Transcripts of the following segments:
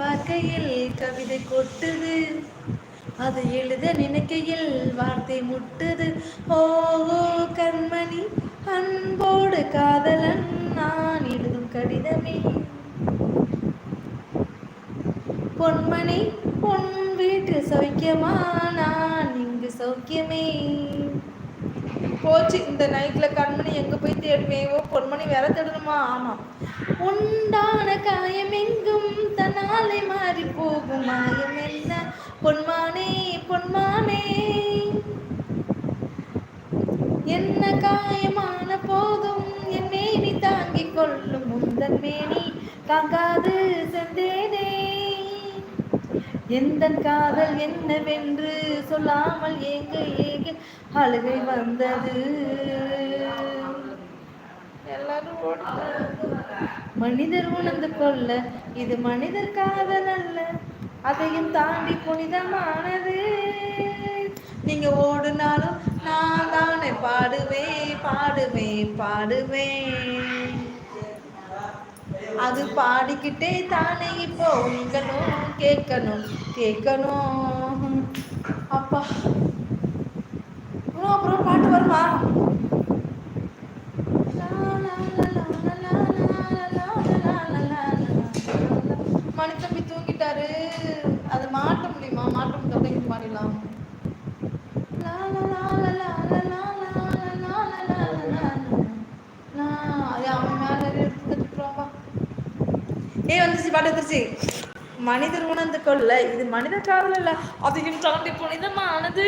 பார்க்கையில் கவிதை கொட்டுது. அது எழுத நினைக்கையில் வார்த்தை முட்டுது. ஓ கண்மணி அன்போடு காதலன் நான் எழுதும் கடிதமே. பொன்மணி பொன் வீட்டு சௌக்கியமா? நான் இங்கு சௌக்கியமே. போச்சு இந்த நைட்ல கண்மணி எங்க போய் தேடுவேன்? ஓ பொன்மணி வேற தேடணுமா? ஆமா. உண்டான காயம் எங்கும் நாளை மாறி போகும் மாயம் என்ன? பொன்மானே பொன்மானே. என்ன காயமான போதும் என்னை நீ தாங்கிக் கொள்ளும் முந்தன் மேனி தாங்காது செந்தேனே. எந்த காதல் என்னவென்று சொல்லாமல் ஏங்க ஏங்க அழுகை வந்தது. எல்லாரும் மனிதர் உணர்ந்து கொள்ள இது மனிதர் காதல் அல்ல. அதையும் தாண்டி புனிதமானது. நீங்க ஓடுனாலும் நான் தானே பாடுவேன் பாடுவேன் பாடுவேன் அது பாடிக்கிட்டே தானே இப்போ நீங்களும் கேட்கணும் கேட்கணும். அப்பா அப்புறம் பாட்டு வருமா? ஏ வந்துச்சு பாட்டு வந்துருச்சு. மனிதர் உணர்ந்து கொள்ள இது மனித காதல் இல்ல அதையும் தாண்டி புனிதமானது.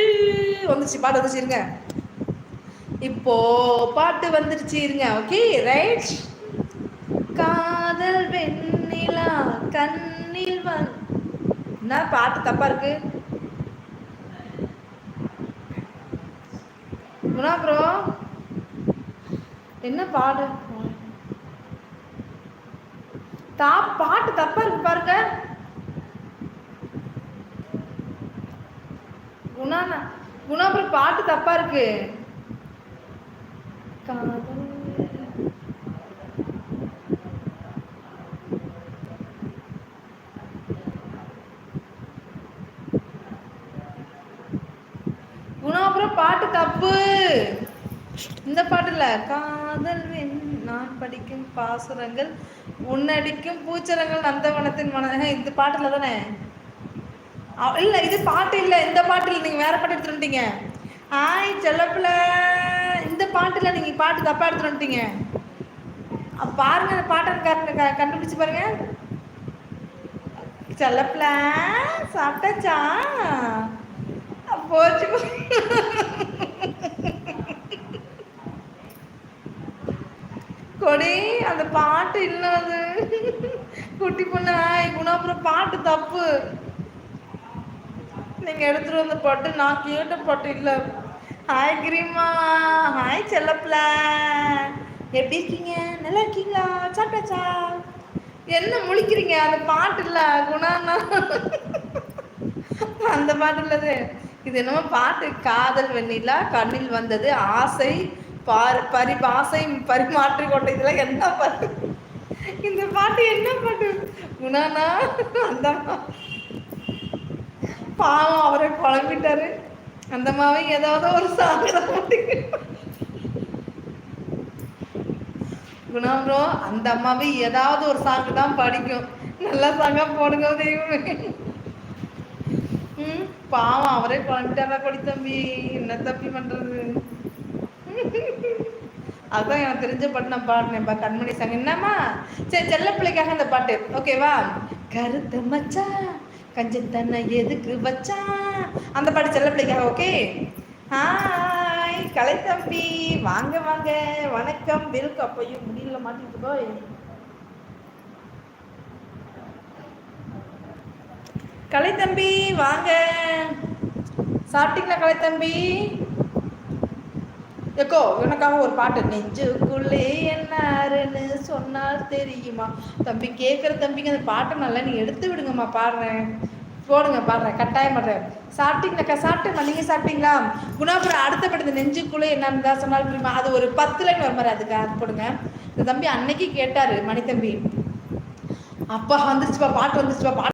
வந்துச்சு பாட்டு வந்துச்சு இருங்க. இப்போ பாட்டு வந்துருச்சு இருங்க ஓகே ரைட் காதல் வெண்ணிலா கண்ணில் வந் என்ன பாட்டு தப்பா இருக்கு? குணா ப்ரோ என்ன பாடு? தா பாட்டு தப்பா இருக்கு பாருங்க. குணா குணா அப்புறம் பாட்டு தப்பா இருக்கு. காதல் குணாபுரம் பாட்டு தப்பு. இந்த பாட்டுல காதல் வேணும். படிக்கும் பாசுரங்கள் உன்னடிக்கும் பூச்சரங்கள் நந்தவனத்தின் மன இந்த பாட்டுல தானே? இல்லை இது பாட்டு இல்லை. இந்த பாட்டு நீங்கள் வேற பாட்டு எடுத்துட்டு ஆய் செல்லப்பில் இந்த பாட்டில் நீங்க பாட்டு தப்பாக எடுத்துட்டு பாருங்க அந்த பாட்டை கண்டுபிடிச்சு பாருங்க. செல்லப்பில் சாப்பிட்டாச்சா? போச்சு. கொடி அந்த பாட்டு இல்லாது குட்டி பொண்ணு அப்புறம் பாட்டு தப்பு. நீங்க எடுத்துட்டு வந்த பாட்டு நான் கேட்ட பாட்டு இல்ல. ஹாய் கிரீமா. ஹாய் செல்லப்ல எப்படி இருக்கீங்க? நல்லா இருக்கீங்களா? சாப்பிட்டாச்சா? என்ன முழிக்கிறீங்க? அந்த பாட்டு இல்ல குணாண்ணா அந்த பாட்டு இல்லது. இது என்னமோ பாட்டு காதல் வெண்ணிலா கண்ணில் வந்தது ஆசை. பார் பரிபாசை பரிமாற்றி கொண்ட இதெல்லாம் என்ன பாட்டு? இந்த பாட்டு என்ன பாட்டு? குணானா அந்த பாவம் அவரை குழம்பிட்டாரு. அந்த மாவை ஏதாவது ஒரு சாதனை குணம் ப்ரோ அந்த அம்மாவை ஏதாவது ஒரு சாங்கு தான் படிக்கும். நல்ல சாங்கா போடுங்க தெய்வமே. ம் பாவம் அவரே குழம்பிட்டாரா கொடி தம்பி? என்ன தம்பி பண்றது? அதுதான் எனக்கு தெரிஞ்ச பாட்டு நான் பாடினேன்ப்பா கண்மணி சாங். என்னம்மா? சரி செல்ல பிள்ளைக்காக அந்த பாட்டு. ஓகேவா கருத்த மச்சா கஞ்சத்தன்னை எதுக்கு வச்சா? அந்த பாட்டு செல்ல பிள்ளைக்காக ஓகே ஹாய் கலை தம்பி. வாங்க வாங்க. வணக்கம். வெல்கம் அப்பையும் முடியல மாட்டிட்டு போய். கலை தம்பி வாங்க. சாப்பிட்டீங்களா கலை தம்பி? எக்கோ எனக்காக ஒரு பாட்டு நெஞ்சுக்குள்ளே என்னாருன்னு சொன்னால் தெரியுமா? தம்பி கேட்குற தம்பிங்க அந்த பாட்டை நல்லா நீ எடுத்து விடுங்கம்மா பாடுறேன். போடுங்க பாடுறேன் கட்டாயம் பண்ணுறேன் சாப்பிட்டீங்களாக்கா? சாப்பிட்டேம்மா நீங்கள் சாப்பிட்டீங்களா? குணாபுரம் அடுத்த படத்து நெஞ்சுக்குள்ளே என்னன்னு தான் சொன்னால் தெரியுமா? அது ஒரு பத்து லைன் வர மாதிரி அதுக்கு அது போடுங்க. இந்த தம்பி அன்னைக்கு கேட்டார் மணி தம்பி. அப்பா வந்துருச்சுப்பா பாட்டு வந்துருச்சுப்பா பாட்டு